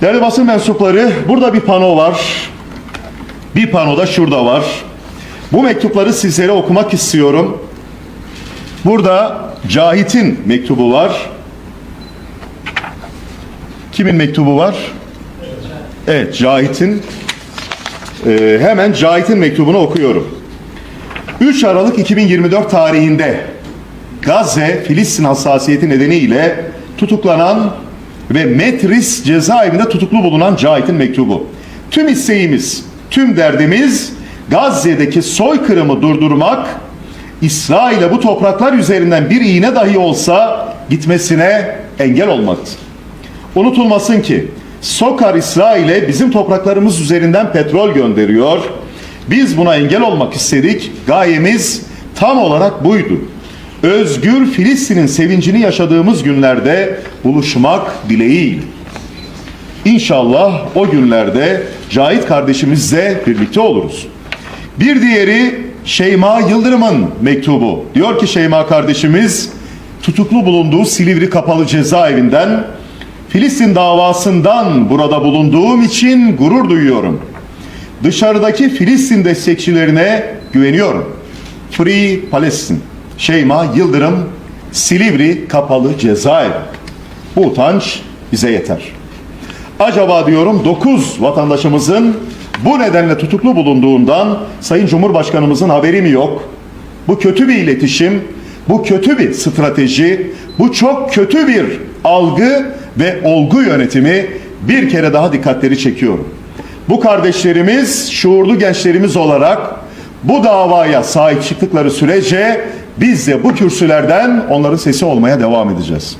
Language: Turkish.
Değerli basın mensupları, burada bir pano var. Bir pano da şurada var. Bu mektupları sizlere okumak istiyorum. Burada Cahit'in mektubu var. Kimin mektubu var? Evet, Cahit'in. Ee, hemen Cahit'in mektubunu okuyorum. 3 Aralık 2024 tarihinde Gazze, Filistin hassasiyeti nedeniyle tutuklanan ve Metris cezaevinde tutuklu bulunan Cahit'in mektubu. Tüm isteğimiz, tüm derdimiz Gazze'deki soykırımı durdurmak, İsrail'e bu topraklar üzerinden bir iğne dahi olsa gitmesine engel olmaktır. Unutulmasın ki Sokar İsrail'e bizim topraklarımız üzerinden petrol gönderiyor. Biz buna engel olmak istedik. Gayemiz tam olarak buydu. Özgür Filistin'in sevincini yaşadığımız günlerde buluşmak dileğiyle. İnşallah o günlerde Cahit kardeşimizle birlikte oluruz. Bir diğeri Şeyma Yıldırım'ın mektubu. Diyor ki Şeyma kardeşimiz tutuklu bulunduğu Silivri Kapalı Cezaevinden Filistin davasından burada bulunduğum için gurur duyuyorum. Dışarıdaki Filistin destekçilerine güveniyorum. Free Palestine. Şeyma Yıldırım Silivri Kapalı Cezaevi. Bu utanç bize yeter. Acaba diyorum 9 vatandaşımızın bu nedenle tutuklu bulunduğundan Sayın Cumhurbaşkanımızın haberi mi yok? Bu kötü bir iletişim, bu kötü bir strateji, bu çok kötü bir algı ve olgu yönetimi bir kere daha dikkatleri çekiyorum. Bu kardeşlerimiz, şuurlu gençlerimiz olarak bu davaya sahip çıktıkları sürece biz de bu kürsülerden onların sesi olmaya devam edeceğiz.